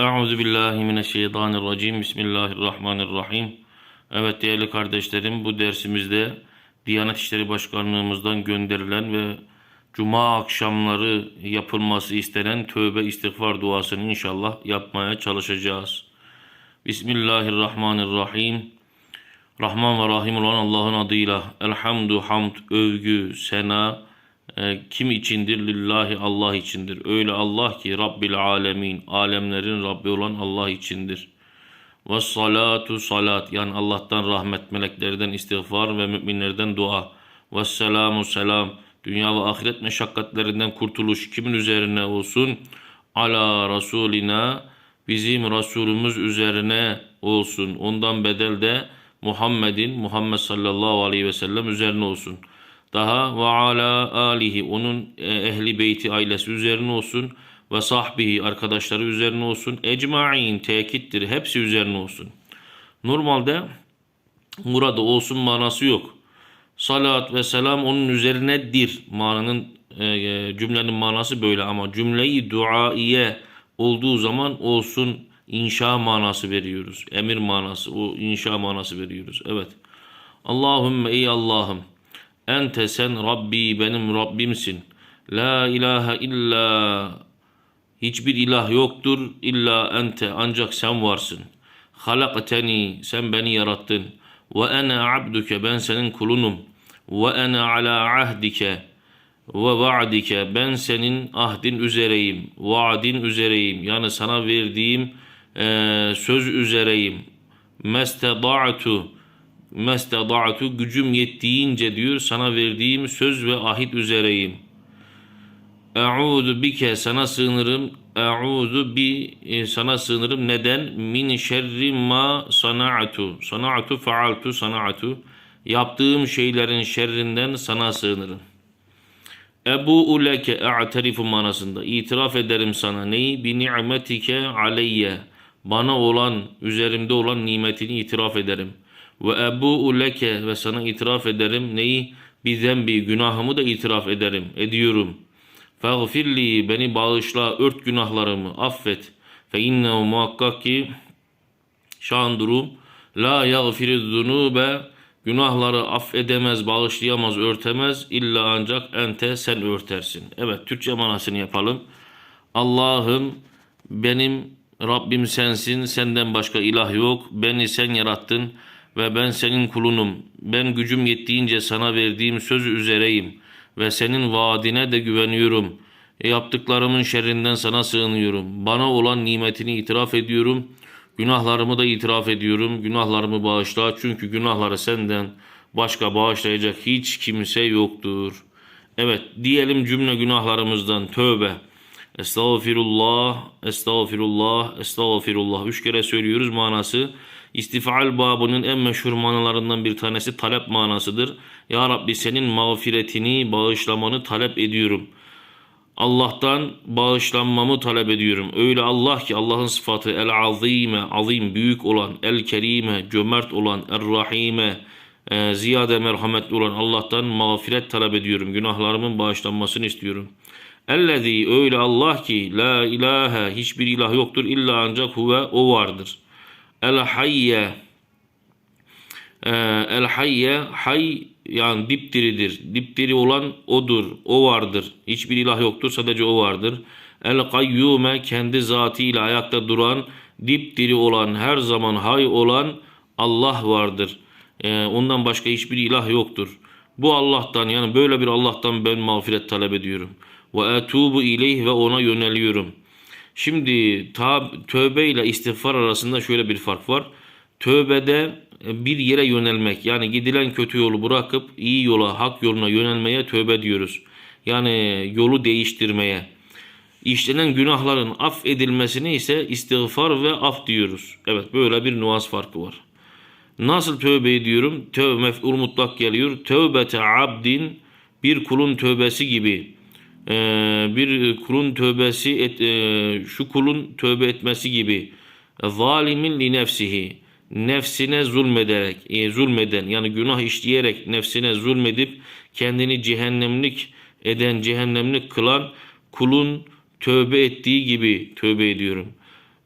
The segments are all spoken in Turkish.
Euzu billahi mineşşeytanirracim. Bismillahirrahmanirrahim. Evet değerli kardeşlerim bu dersimizde Diyanet İşleri Başkanlığımızdan gönderilen ve Cuma akşamları yapılması istenen tövbe istiğfar duasını inşallah yapmaya çalışacağız. Bismillahirrahmanirrahim. Rahman ve Rahim olan Allah'ın adıyla elhamdü hamd, övgü, sena kim içindir? Lillahi Allah içindir. Öyle Allah ki Rabbil alemin, alemlerin Rabbi olan Allah içindir. Ve salatu salat yani Allah'tan rahmet, meleklerden istiğfar ve müminlerden dua. Ve selamu selam, dünya ve ahiret meşakkatlerinden kurtuluş kimin üzerine olsun? Ala Rasulina, bizim Resulümüz üzerine olsun. Ondan bedel de Muhammed'in, Muhammed sallallahu aleyhi ve sellem üzerine olsun. Daha ve ala alihi, onun e, ehli beyti ailesi üzerine olsun. Ve sahbihi, arkadaşları üzerine olsun. Ecmain, tekittir, hepsi üzerine olsun. Normalde burada olsun manası yok. Salat ve selam onun üzerinedir. Mananın e, e, cümlenin manası böyle ama cümleyi duaiye olduğu zaman olsun inşa manası veriyoruz. Emir manası, o inşa manası veriyoruz. Evet. Allahümme ey Allah'ım ente sen Rabbi benim Rabbimsin. La ilahe illa hiçbir ilah yoktur illa ente ancak sen varsın. Halakteni sen beni yarattın. Ve ene abduke ben senin kulunum. Ve ene ala ahdike ve vaadike ben senin ahdin üzereyim. Vaadin üzereyim. Yani sana verdiğim e, söz üzereyim. Mesteda'tu mesteda'tu gücüm yettiğince diyor sana verdiğim söz ve ahit üzereyim. Eûzu bike sana sığınırım. Eûzu bi e, sana sığınırım. Neden? Min şerri ma sana'tu. Sana'tu faaltu sana'tu. Yaptığım şeylerin şerrinden sana sığınırım. Ebu leke e'terifu manasında itiraf ederim sana neyi bi ni'metike aleyye bana olan üzerimde olan nimetini itiraf ederim ve ebu leke ve sana itiraf ederim neyi bi zembi günahımı da itiraf ederim ediyorum Fagfirli beni bağışla ört günahlarımı affet fe innehu muhakkak ki şan durum la yagfiriz zunube Günahları affedemez, bağışlayamaz, örtemez. İlla ancak ente sen örtersin. Evet Türkçe manasını yapalım. Allah'ım benim Rabbim sensin, senden başka ilah yok. Beni sen yarattın ve ben senin kulunum. Ben gücüm yettiğince sana verdiğim söz üzereyim ve senin vaadine de güveniyorum. E, yaptıklarımın şerrinden sana sığınıyorum. Bana olan nimetini itiraf ediyorum.'' Günahlarımı da itiraf ediyorum. Günahlarımı bağışla. Çünkü günahları senden başka bağışlayacak hiç kimse yoktur. Evet diyelim cümle günahlarımızdan tövbe. Estağfirullah, estağfirullah, estağfirullah. Üç kere söylüyoruz manası. İstifal babının en meşhur manalarından bir tanesi talep manasıdır. Ya Rabbi senin mağfiretini, bağışlamanı talep ediyorum.'' Allah'tan bağışlanmamı talep ediyorum. Öyle Allah ki Allah'ın sıfatı el azime, azim, büyük olan, el kerime, cömert olan, el rahime, e, ziyade merhametli olan Allah'tan mağfiret talep ediyorum. Günahlarımın bağışlanmasını istiyorum. Ellezî öyle Allah ki la ilahe hiçbir ilah yoktur illa ancak huve o vardır. El hayye e, el hayye hay yani dipdiridir. Dipdiri olan odur. O vardır. Hiçbir ilah yoktur. Sadece o vardır. El kayyume kendi zatıyla ayakta duran, dipdiri olan, her zaman hay olan Allah vardır. Ee, ondan başka hiçbir ilah yoktur. Bu Allah'tan yani böyle bir Allah'tan ben mağfiret talep ediyorum. Ve etubu ileyh ve ona yöneliyorum. Şimdi tab tövbe ile istiğfar arasında şöyle bir fark var. Tövbede bir yere yönelmek yani gidilen kötü yolu bırakıp iyi yola hak yoluna yönelmeye tövbe diyoruz. Yani yolu değiştirmeye. İşlenen günahların af edilmesine ise istiğfar ve af diyoruz. Evet böyle bir nuans farkı var. Nasıl tövbe ediyorum? Tövbe mef'ul mutlak geliyor. Tövbete abdin bir kulun tövbesi gibi. Ee, bir kulun tövbesi et, e, şu kulun tövbe etmesi gibi. Zalimin li nefsihi nefsine zulmederek, e, zulmeden yani günah işleyerek nefsine zulmedip kendini cehennemlik eden, cehennemlik kılan kulun tövbe ettiği gibi tövbe ediyorum.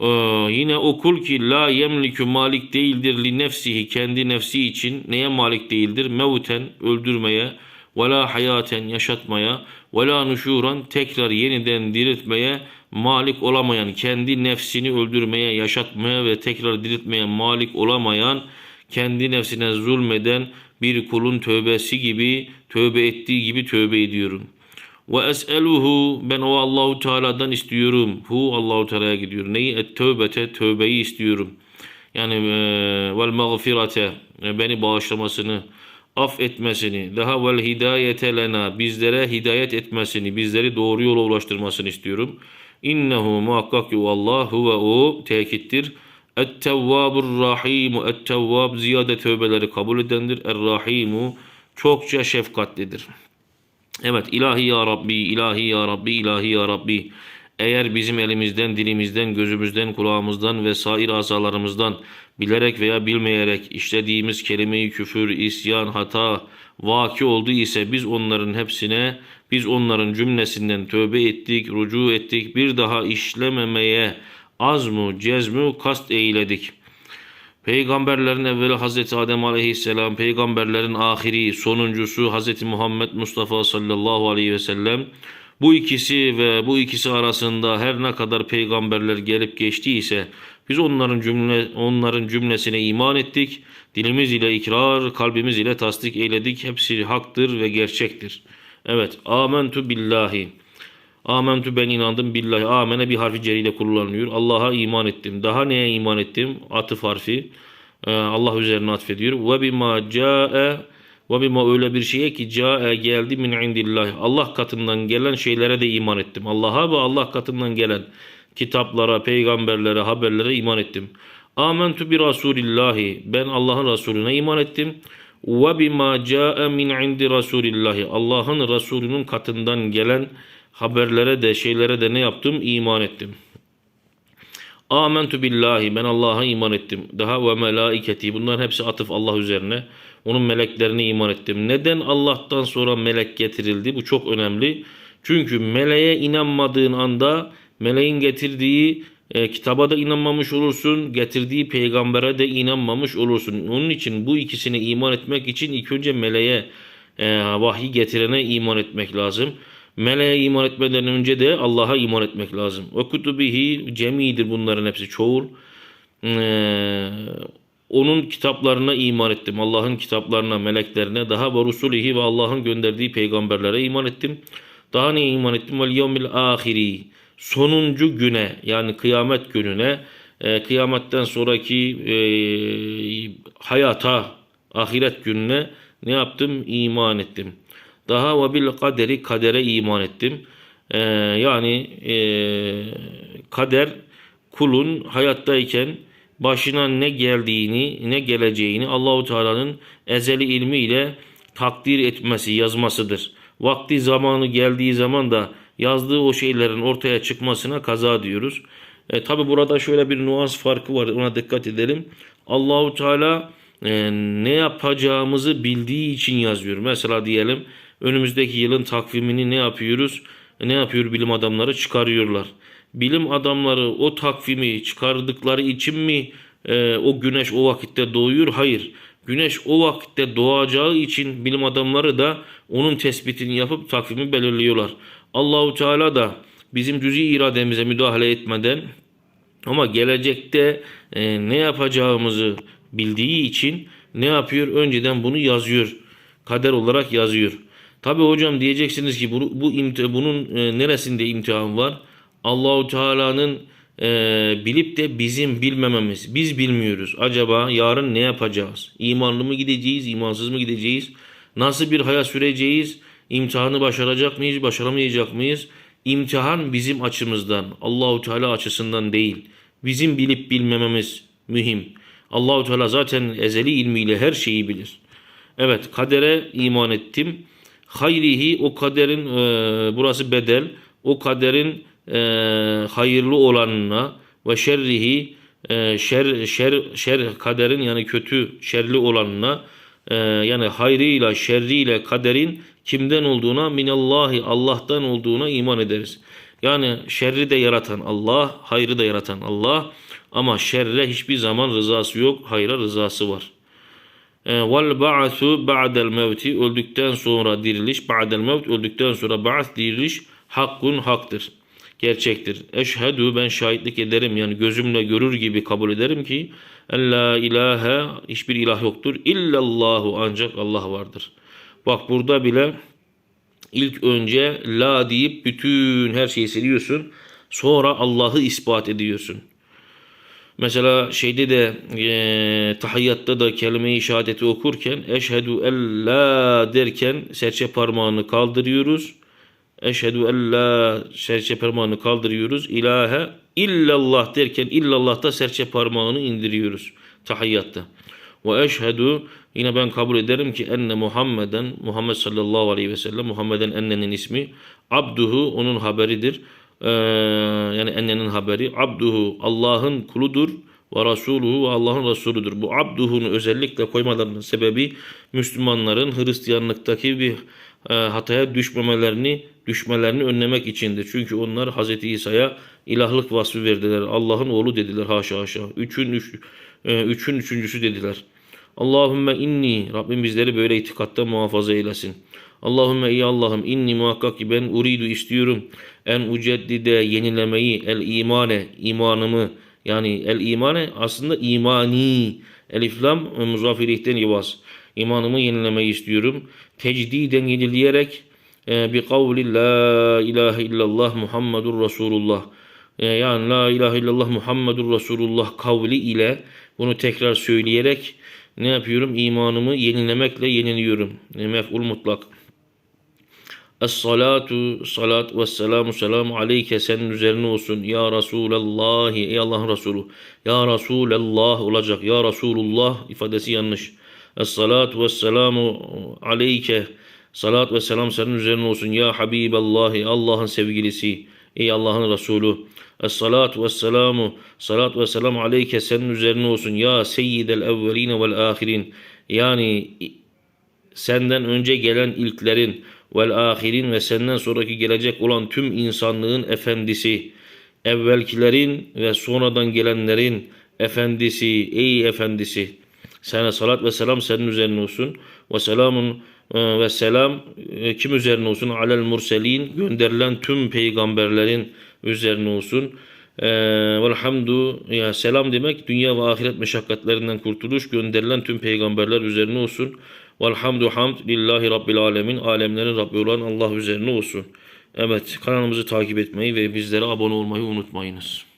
Ee, yine okul ki la yemlikü malik değildir li nefsihi kendi nefsi için neye malik değildir? Mevten öldürmeye ve la hayaten yaşatmaya ve la nuşuran tekrar yeniden diriltmeye malik olamayan kendi nefsini öldürmeye yaşatmaya ve tekrar diriltmeye malik olamayan kendi nefsine zulmeden bir kulun tövbesi gibi tövbe ettiği gibi tövbe ediyorum. Ve es'eluhu ben o Allahu Teala'dan istiyorum. Hu Allahu Teala'ya gidiyor. Neyi? Et tövbete tövbeyi istiyorum. Yani vel mağfirete beni bağışlamasını, affetmesini, daha vel hidayete lena bizlere hidayet etmesini, bizleri doğru yola ulaştırmasını istiyorum. İnnehu muhakkak ki Allah huve o tekittir. Et-tevvabur rahimu et-tevvab ziyade tövbeleri kabul edendir. Er-rahimu çokça şefkatlidir. Evet ilahi ya Rabbi, ilahi ya Rabbi, ilahi ya Rabbi. Eğer bizim elimizden, dilimizden, gözümüzden, kulağımızdan ve sair azalarımızdan bilerek veya bilmeyerek işlediğimiz kelimeyi küfür, isyan, hata vaki oldu ise biz onların hepsine, biz onların cümlesinden tövbe ettik, rucu ettik, bir daha işlememeye azmu, cezmu, kast eyledik.'' Peygamberlerin evveli Hazreti Adem aleyhisselam, peygamberlerin ahiri, sonuncusu Hazreti Muhammed Mustafa sallallahu aleyhi ve sellem. Bu ikisi ve bu ikisi arasında her ne kadar peygamberler gelip geçtiyse biz onların cümle onların cümlesine iman ettik. Dilimiz ile ikrar, kalbimiz ile tasdik eyledik. Hepsi haktır ve gerçektir. Evet, amentu billahi. Amentu ben inandım billahi. Amene bir harfi ceriyle kullanılıyor. Allah'a iman ettim. Daha neye iman ettim? Atıf harfi. Ee, Allah üzerine atfediyor. Ve bima ca'e ve bima öyle bir şeye ki ca'e geldi min indillahi. Allah katından gelen şeylere de iman ettim. Allah'a ve Allah katından gelen kitaplara, peygamberlere, haberlere iman ettim. Amentu bi Rasulillahi. Ben Allah'ın Resulüne iman ettim. Ve bima ca'e min indi Rasulillahi. Allah'ın Resulünün katından gelen haberlere de şeylere de ne yaptım? İman ettim. Amentu billahi ben Allah'a iman ettim. Daha ve melaiketi bunların hepsi atıf Allah üzerine. Onun meleklerine iman ettim. Neden Allah'tan sonra melek getirildi? Bu çok önemli. Çünkü meleğe inanmadığın anda meleğin getirdiği e, kitaba da inanmamış olursun, getirdiği peygambere de inanmamış olursun. Onun için bu ikisine iman etmek için ilk önce meleğe e, vahiy getirene iman etmek lazım. Meleğe iman etmeden önce de Allah'a iman etmek lazım. Ve kutubihi cemidir bunların hepsi çoğul. Ee, onun kitaplarına iman ettim. Allah'ın kitaplarına, meleklerine, daha ve rusulihi ve Allah'ın gönderdiği peygamberlere iman ettim. Daha neye iman ettim? Vel yevmil ahiri. Sonuncu güne yani kıyamet gününe, e, kıyametten sonraki e, hayata, ahiret gününe ne yaptım? İman ettim. Daha ve bil kaderi kadere iman ettim. Ee, yani e, kader kulun hayattayken başına ne geldiğini, ne geleceğini Allahu Teala'nın ezeli ilmiyle takdir etmesi, yazmasıdır. Vakti zamanı geldiği zaman da yazdığı o şeylerin ortaya çıkmasına kaza diyoruz. E, Tabi burada şöyle bir nuans farkı var. Ona dikkat edelim. Allahu Teala e, ne yapacağımızı bildiği için yazıyor. Mesela diyelim önümüzdeki yılın takvimini ne yapıyoruz? Ne yapıyor bilim adamları? Çıkarıyorlar. Bilim adamları o takvimi çıkardıkları için mi e, o güneş o vakitte doğuyor? Hayır. Güneş o vakitte doğacağı için bilim adamları da onun tespitini yapıp takvimi belirliyorlar. Allahu Teala da bizim cüzi irademize müdahale etmeden ama gelecekte e, ne yapacağımızı bildiği için ne yapıyor? Önceden bunu yazıyor. Kader olarak yazıyor. Tabi hocam diyeceksiniz ki bu, bu imti, bunun e, neresinde imtihan var? Allahu Teala'nın e, bilip de bizim bilmememiz. Biz bilmiyoruz. Acaba yarın ne yapacağız? İmanlı mı gideceğiz, imansız mı gideceğiz? Nasıl bir hayat süreceğiz? İmtihanı başaracak mıyız, başaramayacak mıyız? İmtihan bizim açımızdan, Allahu Teala açısından değil. Bizim bilip bilmememiz mühim. Allahu Teala zaten ezeli ilmiyle her şeyi bilir. Evet, kadere iman ettim hayrihi o kaderin e, burası bedel o kaderin e, hayırlı olanına ve şerrihi e, şer şer şer kaderin yani kötü şerli olanına e, yani hayrıyla şerriyle kaderin kimden olduğuna minallahi Allah'tan olduğuna iman ederiz. Yani şerri de yaratan Allah, hayrı da yaratan Allah. Ama şerre hiçbir zaman rızası yok, hayra rızası var. E, Vel ba'su ba'del mevti öldükten sonra diriliş, ba'del mevt öldükten sonra ba'th diriliş hakkun haktır. Gerçektir. Eşhedü ben şahitlik ederim yani gözümle görür gibi kabul ederim ki en la ilahe hiçbir ilah yoktur. İllallahu ancak Allah vardır. Bak burada bile ilk önce la deyip bütün her şeyi siliyorsun. Sonra Allah'ı ispat ediyorsun. Mesela şeyde de e, tahiyyatta da kelime-i şehadeti okurken eşhedü en la derken serçe parmağını kaldırıyoruz. Eşhedü en la serçe parmağını kaldırıyoruz. İlahe illallah derken illallah'ta serçe parmağını indiriyoruz tahiyyatta. Ve eşhedü yine ben kabul ederim ki enne Muhammeden Muhammed sallallahu aleyhi ve sellem Muhammeden ennenin ismi abduhu onun haberidir. Ee, yani ennenin haberi abduhu Allah'ın kuludur ve rasuluhu ve Allah'ın resuludur. Bu abduhunu özellikle koymalarının sebebi Müslümanların Hristiyanlıktaki bir e, hataya düşmemelerini düşmelerini önlemek içindir. Çünkü onlar Hz. İsa'ya ilahlık vasfı verdiler. Allah'ın oğlu dediler haşa haşa. Üçün, üç, e, üçün üçüncüsü dediler. Allahümme inni Rabbim bizleri böyle itikatta muhafaza eylesin. Allahümme ey Allah'ım inni muhakkak ki ben uridu istiyorum en uceddide yenilemeyi el imane imanımı yani el imane aslında imani eliflam muzafirihten yuvaz imanımı yenilemeyi istiyorum tecdiden yenileyerek e, bi kavli la ilahe illallah Muhammedur Resulullah e, yani la ilahe illallah Muhammedur Resulullah kavli ile bunu tekrar söyleyerek ne yapıyorum? İmanımı yenilemekle yeniliyorum. E, mef'ul mutlak. Es-salatu salat ve selamu selamu aleyke senin üzerine olsun. Ya Resulallah ey Allah'ın Resulü. Ya Resulallah olacak. Ya Resulullah ifadesi yanlış. Es-salatu ve selamu aleyke salat ve selam senin üzerine olsun. Ya Habiballah ey Allah'ın sevgilisi ey Allah'ın Resulü. Es-salatu ve selamu salat ve selam aleyke senin üzerine olsun. Ya seyyidel evveline vel ahirin. Yani senden önce gelen ilklerin vel ahirin ve senden sonraki gelecek olan tüm insanlığın efendisi, evvelkilerin ve sonradan gelenlerin efendisi, ey efendisi. Sana salat ve selam senin üzerine olsun. Ve selamun e, ve selam e, kim üzerine olsun? Alel murselin gönderilen tüm peygamberlerin üzerine olsun. Ee, velhamdu ya selam demek dünya ve ahiret meşakkatlerinden kurtuluş gönderilen tüm peygamberler üzerine olsun. Velhamdu hamd lillahi rabbil alemin alemlerin Rabbi olan Allah üzerine olsun. Evet kanalımızı takip etmeyi ve bizlere abone olmayı unutmayınız.